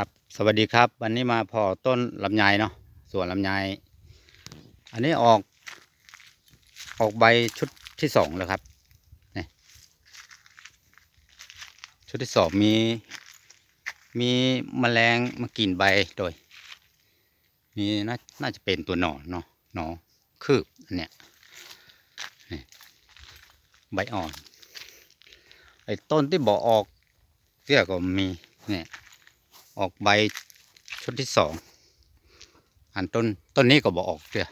ครับสวัสดีครับ วันนี้มาพอต้นลำไยเนาะส่วนลำไยอันนี้ออก ออกใบชุดที่สองแล้วครับนี่ชุดที่สองมี มีแมลงมากินใบโดย มีน่าน่าจะเป็นตัวหนอนเนาะหนอนคืบอันเนี้ยนี่ใบอ่อนไอ้ต้นที่บอกออกเตี้ยก็มีเนี่ย ออกใบชุดที่สองอันต้นต้นนี้ก็บอกออกเตี้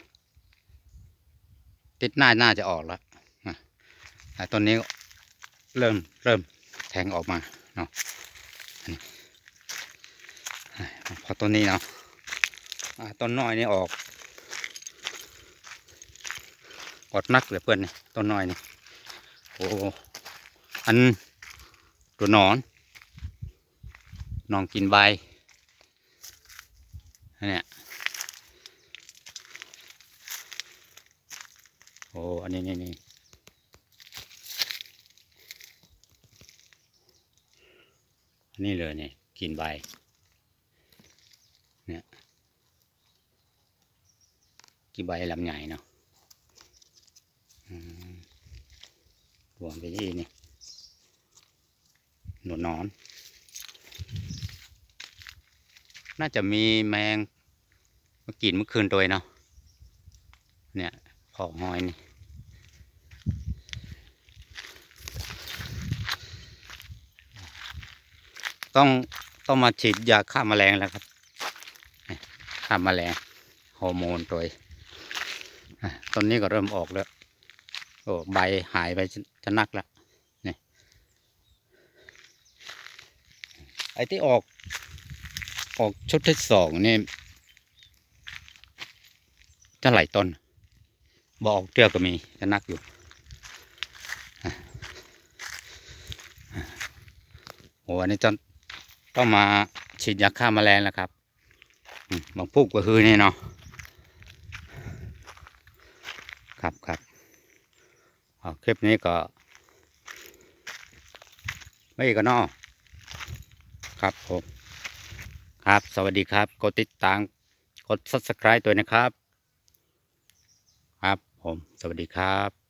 ติดหน้าน่าจะออกแล้วแต่ต้นนี้เริ่มเริ่มแทงออกมาเนาะพอต้นนี้เนาะต้นน้อยนี่ออกอดนักเลยเพื่อนนี่ต้นน้อยนี่โอ้อันตัวนอน นอนกินใบนเนี่ยโอ้อันนี้นี่นี่อันนี้เลยเนี่ยกินใบเนี่ยกินใบลำใหญ่เนาะรวมไปที่นี่หนวดนอน น่าจะมีแมงมากินเมื่อคืนตัวเนาะเนี่ยพอกหอยนี่ต้องต้องมาฉีดยาฆ่าแมลงแล้วครับนี่ฆ่าแมลงฮอร์โมนตัวต้นนี้ก็เริ่มออกแล้ว โอ้ใบหายไปจะจะนักแล้วนี่ไอ้ที่ออก ออกชุดที่สองนี่จะหลายต้นบออกเตี้ยก็มีจะนักอยู่โอ้อันนี้ต้องต้องมาฉีดยาฆ่าแมลงแล้วครับบางพุกก็คือนี่เนาะครับครับเอาคลิปนี้ก็ไม่ก็นอครับผม ครับ สวัสดีครับ กดติดตาม กด subscribe ตัวนะครับ ครับผม สวัสดีครับ